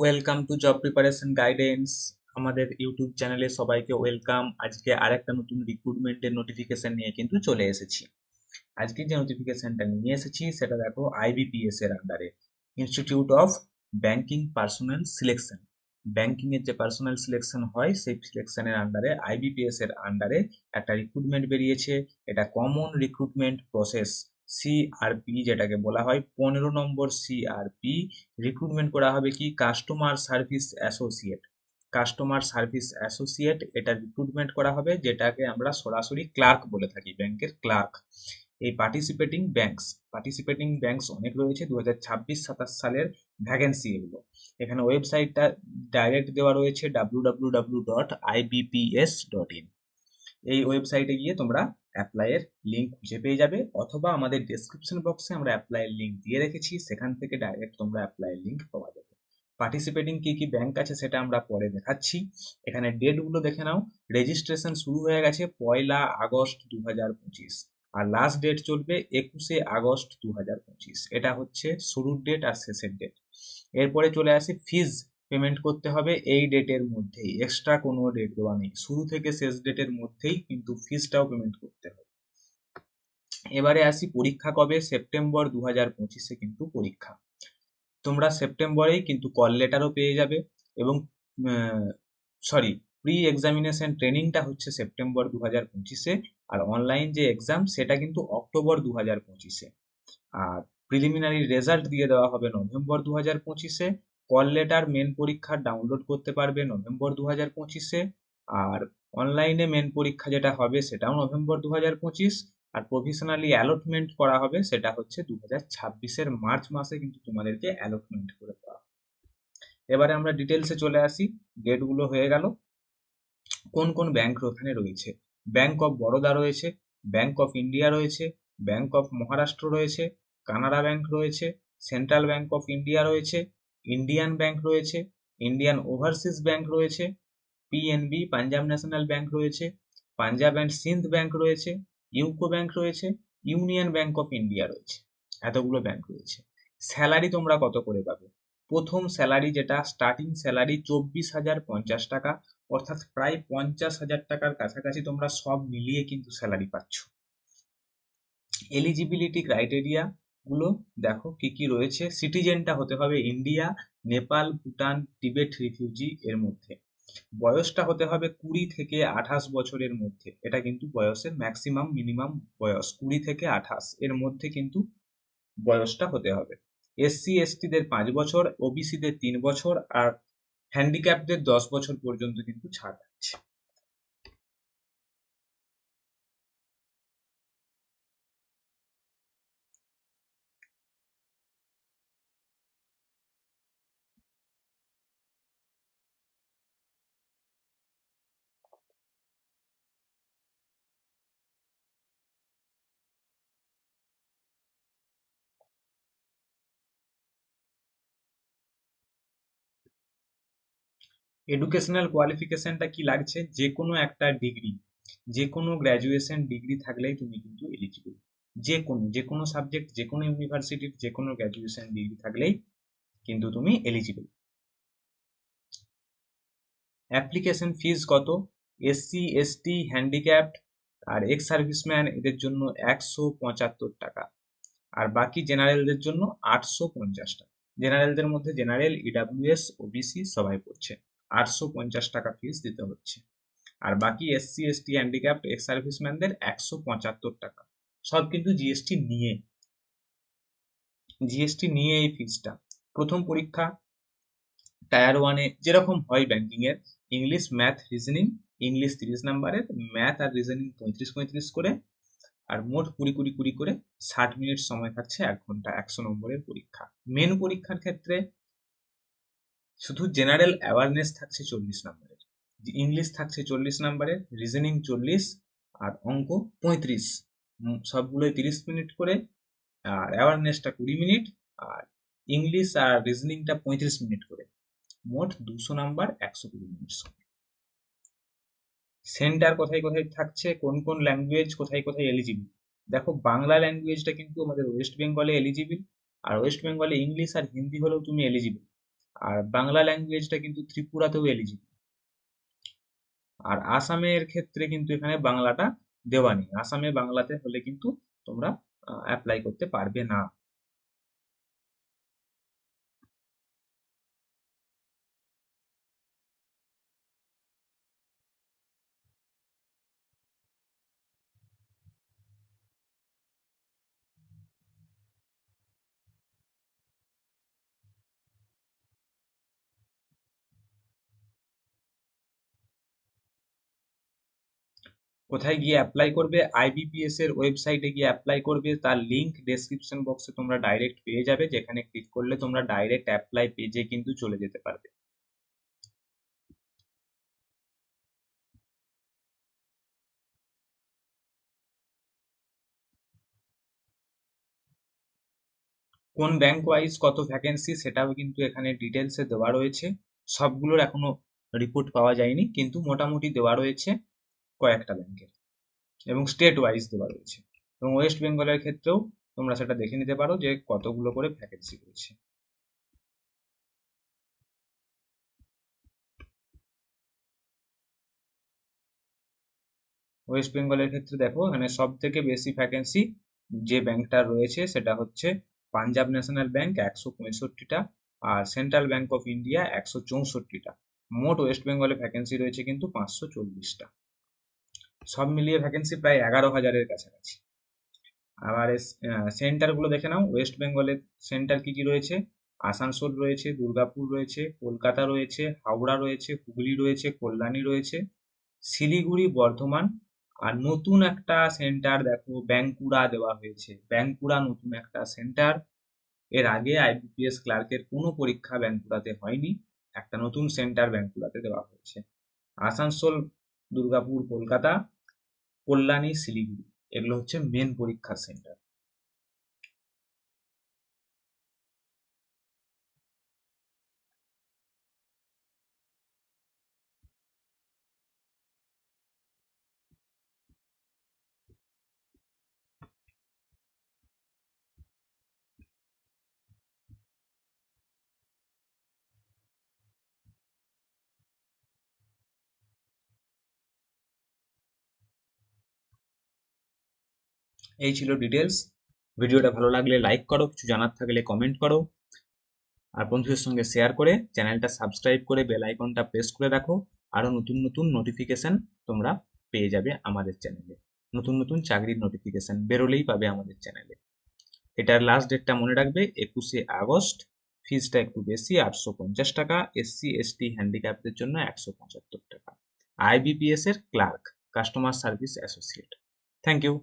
Welcome to job preparation guidance আমাদের YouTube চ্যানেলে সবাইকে ওয়েলকাম আজকে আরেকটা নতুন রিক্রুটমেন্টের নোটিফিকেশন নিয়ে কিন্তু চলে এসেছি। আজকে যে নোটিফিকেশনটা নিয়ে এসেছি, সেটা দেখো আইবিপিএস এর আন্ডারে institute of banking personnel selection banking এর যে পার্সোনাল সিলেকশন হয়, সেই সিলেকশনের আন্ডারে আইবিপিএস এর আন্ডারে একটা রিক্রুটমেন্ট বেরিয়েছে। এটা কমন রিক্রুটমেন্ট প্রসেস সিআরপি যেটাকে বলা হয়, পনেরো নম্বর সিআরপি রিক্রুটমেন্ট করা হবে কি? Customer service associate customer service associate এটা রিক্রুটমেন্ট করা হবে, যেটাকে আমরা সরাসরি ক্লার্ক বলে থাকি, ব্যাংকের ক্লার্ক এই পার্টিসিপেটিং ব্যাংকস পার্টিসিপেটিং ব্যাংকস অনেক রয়েছে দু হাজার ছাব্বিশ সাতাশ সালের ভ্যাকেন্সি এগুলো। এখানে ওয়েবসাইটটা ডাইরেক্ট দেওয়া রয়েছে W W W dot IBPS dot in এই ওয়েবসাইটে গিয়ে তোমরা অ্যাপ্লাইয়ের লিঙ্ক খুঁজে পেয়ে যাবে অথবা আমাদের ডেসক্রিপশন বক্সে আমরা অ্যাপ্লাইয়ের লিঙ্ক দিয়ে রেখেছি, সেখান থেকে ডাইরেক্ট তোমরা অ্যাপ্লাইয়ের লিঙ্ক পাওয়া যাবে। পার্টিসিপেটিং কি কি ব্যাংক আছে সেটা আমরা পরে দেখাচ্ছি। এখানে ডেটগুলো দেখে নাও। রেজিস্ট্রেশন শুরু হয়ে গেছে পয়লা আগস্ট দু হাজার পঁচিশ আর লাস্ট ডেট চলবে একুশে আগস্ট দু হাজার পঁচিশ। এটা হচ্ছে শুরুর ডেট আর শেষের ডেট এরপরে চলে আসে ফিজ পেমেন্ট করতে হবে এই ডেটের মধ্যেই। এক্সট্রা কোনো ডেট দেওয়া নেই। শুরু থেকে শেষ ডেটের মধ্যেই কিন্তু ফিজটাও পেমেন্ট করতে হবে। এবারে আসি পরীক্ষা কবে? সেপ্টেম্বর দু হাজার পঁচিশে কিন্তু পরীক্ষা। তোমরা সেপ্টেম্বরেই কিন্তু কল লেটারও পেয়ে যাবে এবং সরি প্রি এক্সামিনেশন ট্রেনিংটা হচ্ছে সেপ্টেম্বর দু হাজার পঁচিশে আর অনলাইন যে এক্সাম সেটা কিন্তু অক্টোবর দু হাজার পঁচিশে। আর প্রিলিমিনারি রেজাল্ট দিয়ে দেওয়া হবে নভেম্বর দু হাজার পঁচিশে কল লেটার মেন পরীক্ষা ডাউনলোড করতে পারবে নভেম্বর দু হাজার পঁচিশে। আর অনলাইনে মেন পরীক্ষা যেটা হবে সেটাও নভেম্বর দু হাজার পঁচিশ। আর প্রভিশনালি অ্যালটমেন্ট করা হবে সেটা হচ্ছে দু হাজার ছাব্বিশের মার্চ মাসে কিন্তু তোমাদেরকে অ্যালটমেন্ট করে দেওয়া এবারে আমরা ডিটেলসে চলে আসি। ডেটগুলো হয়ে গেল। কোন কোন ব্যাংক ওখানে রয়েছে? ব্যাংক অফ বরোদা রয়েছে ব্যাংক অফ ইন্ডিয়া রয়েছে ব্যাংক অফ মহারাষ্ট্র রয়েছে কানাডা ব্যাংক রয়েছে সেন্ট্রাল ব্যাংক অফ ইন্ডিয়া রয়েছে ইন্ডিয়ান ব্যাংক রয়েছে ইন্ডিয়ান ওভারসিজ ব্যাংক রয়েছে পিএনবি পাঞ্জাব ন্যাশনাল ব্যাংক রয়েছে পাঞ্জাব অ্যান্ড সিন্ধ ব্যাংক রয়েছে ইউকো ব্যাংক রয়েছে ইউনিয়ন ব্যাংক অফ ইন্ডিয়া রয়েছে, এতগুলো ব্যাংক রয়েছে। স্যালারি তোমরা কত করে পাবে? প্রথম স্যালারি যেটা স্টার্টিং স্যালারি চব্বিশ হাজার পঞ্চাশ টাকা, অর্থাৎ প্রায় পঞ্চাশ হাজার টাকার কাছাকাছি তোমরা সব মিলিয়ে কিন্তু স্যালারি পাচ্ছ। এলিজিবিলিটি ক্রাইটেরিয়া গুলো, দেখো কি কি রয়েছে। সিটিজেনটা হতে হবে India Nepal Bhutan Tibet refugee এর মধ্যে। বয়সটা হতে হবে কুড়ি থেকে আঠাশ বছরের মধ্যে। এটা কিন্তু বয়সের ম্যাক্সিমাম মিনিমাম বয়স। কুড়ি থেকে আঠাশ এর মধ্যে কিন্তু বয়সটা হতে হবে। এসসি এসটিদের পাঁচ বছর ওবিসিদের তিন বছর, আর হ্যান্ডিক্যাপদের দশ বছর পর্যন্ত কিন্তু ছাড় আছে। এডুকেশনাল কোয়ালিফিকেশনটা কি লাগছে? যে কোনো একটা ডিগ্রি যে কোনো গ্র্যাজুয়েশন ডিগ্রি থাকলেই তুমি কিন্তু এলিজিবল যে কোনো যে কোনো সাবজেক্ট যে কোনো ইউনিভার্সিটির যে কোনো গ্র্যাজুয়েশন ডিগ্রি থাকলেই কিন্তু তুমি এলিজিবল অ্যাপ্লিকেশন ফিজ কত? এসসি এসটি হ্যান্ডিক্যাপড আর এক্স সার্ভিসম্যান এদের জন্য একশো পঁচাত্তর টাকা। আর বাকি জেনারেলদের জন্য আটশো পঞ্চাশ টাকা। জেনারেলদের মধ্যে জেনারেল ইডাব্লিউএস ওবিসি সবাই পড়ছে। আটশো পঞ্চাশ টাকা ফিস দিতে হচ্ছে। আর বাকি এসসি এসটি হ্যান্ডিক্যাপ্ট এক্স সার্ভিসম্যানদের একশো পঁচাত্তর টাকা। সব কিন্তু জিএসটি নিয়ে। জিএসটি নিয়ে এই ফিসটা প্রথম পরীক্ষা টায়ার ওয়ানে যেরকম হয় banking English math reasoning English তিরিশ নাম্বারের ম্যাথ আর রিজনিং পঁয়ত্রিশ পঁয়ত্রিশ করে, আর মোট কুড়ি কুড়ি কুড়ি করে ষাট মিনিট সময় থাকছে এক ঘণ্টা, একশো নম্বরের পরীক্ষা। মেন পরীক্ষার ক্ষেত্রে শুধু জেনারেল অ্যাওয়ারনেস থাকছে চল্লিশ নম্বরের। ইংলিশ থাকছে চল্লিশ নম্বরের রিজনিং চল্লিশ, আর অঙ্ক পঁয়ত্রিশ। সবগুলোই তিরিশ মিনিট করে, আর অ্যাওয়ারনেসটা কুড়ি মিনিট, আর ইংলিশ আর রিজনিংটা পঁয়ত্রিশ মিনিট করে। মোট দুশো নাম্বার, একশো কুড়ি মিনিট সেন্টার কোথায় কোথায় থাকছে, কোন কোন ল্যাঙ্গুয়েজ কোথায় কোথায় এলিজিবল দেখো, বাংলা ল্যাঙ্গুয়েজটা কিন্তু আমাদের ওয়েস্ট বেঙ্গলে এলিজিবল আর ওয়েস্ট বেঙ্গলে ইংলিশ আর হিন্দি হলেও তুমি এলিজিবল আর বাংলা ল্যাঙ্গুয়েজটা কিন্তু ত্রিপুরাতেও এলিজিবল আর আসামের ক্ষেত্রে কিন্তু এখানে বাংলাটা দেওয়া নেই। আসামে বাংলাতে হলে কিন্তু তোমরা অ্যাপ্লাই করতে পারবে না। কোথায় গিয়ে অ্যাপ্লাই করবে? আইবিপিএস এর ওয়েবসাইটে গিয়ে অ্যাপ্লাই করবে। তার লিংক ডেসক্রিপশন বক্সে তোমরা ডাইরেক্ট পেয়ে যাবে। যেখানে ক্লিক করলে তোমরা ডাইরেক্ট অ্যাপ্লাই পেজে কিন্তু চলে যেতে পারবে। কোন ব্যাংক ওয়াইজ কত ভ্যাকেন্সি সেটাও কিন্তু এখানে ডিটেলসে দেওয়া রয়েছে। সবগুলোর এখনও রিপোর্ট পাওয়া যায়নি, কিন্তু মোটামুটি দেওয়া রয়েছে। কয়েকটা ব্যাংকের। এবং স্টেট ওয়াইজ দেওয়া রয়েছে। এবং ওয়েস্ট বেঙ্গলের ক্ষেত্রেও তোমরা সেটা দেখে নিতে পারো যে কতগুলো করে ভ্যাকেন্সি রয়েছে। ওয়েস্ট বেঙ্গলের ক্ষেত্রে দেখো, এখানে সব থেকে বেশি ভ্যাকেন্সি যে ব্যাংকটা রয়েছে সেটা হচ্ছে পাঞ্জাব ন্যাশনাল ব্যাংক একশো পঁয়ষট্টিটা আর সেন্ট্রাল ব্যাংক অফ ইন্ডিয়া একশো চৌষট্টিটা। মোট ওয়েস্ট বেঙ্গলে ভ্যাকেন্সি রয়েছে কিন্তু পাঁচশো চল্লিশটা সব মিলিয়ে ভ্যাকেন্সি প্রায় এগারো হাজারের কাছাকাছি। আবার সেন্টারগুলো দেখে নাও। ওয়েস্ট বেঙ্গলের সেন্টার কি কি রয়েছে? আসানসোল রয়েছে, দুর্গাপুর রয়েছে, কলকাতা রয়েছে, হাওড়া রয়েছে, হুগলি রয়েছে, কল্যাণী রয়েছে, শিলিগুড়ি, বর্ধমান। আর নতুন একটা সেন্টার দেখো ব্যাঙ্কুড়া দেওয়া হয়েছে। ব্যাঙ্কুড়া নতুন একটা সেন্টার এর আগে আইবিপিএস ক্লার্কের কোনো পরীক্ষা ব্যাঙ্কুড়াতে হয়নি। একটা নতুন সেন্টার ব্যাঙ্কুড়াতে দেওয়া হয়েছে। আসানসোল দুর্গাপুর কলকাতা কল্যাণী শিলিগুড়ি। এগুলো হচ্ছে মেন পরীক্ষার সেন্টার এই ছিল ডিটেলস ভিডিওটা ভালো লাগলে লাইক করো, কিছু জানার থাকলে কমেন্ট করো। আর বন্ধুদের সঙ্গে শেয়ার করে চ্যানেলটা সাবস্ক্রাইব করে বেল আইকনটা প্রেস করে রাখো। আরও নতুন নতুন নোটিফিকেশন তোমরা পেয়ে যাবে আমাদের চ্যানেলে নতুন নতুন চাকরির নোটিফিকেশন বেরোলেই পাবে আমাদের চ্যানেলে এটার লাস্ট ডেটটা মনে রাখবে, একুশে আগস্ট। ফিজটা একটু বেশি, আটশো পঞ্চাশ টাকা। এসসি এসটি হ্যান্ডিক্যাপদের জন্য একশো পঁচাত্তর টাকা। আইবিপিএস এর clerk customer service associate thank you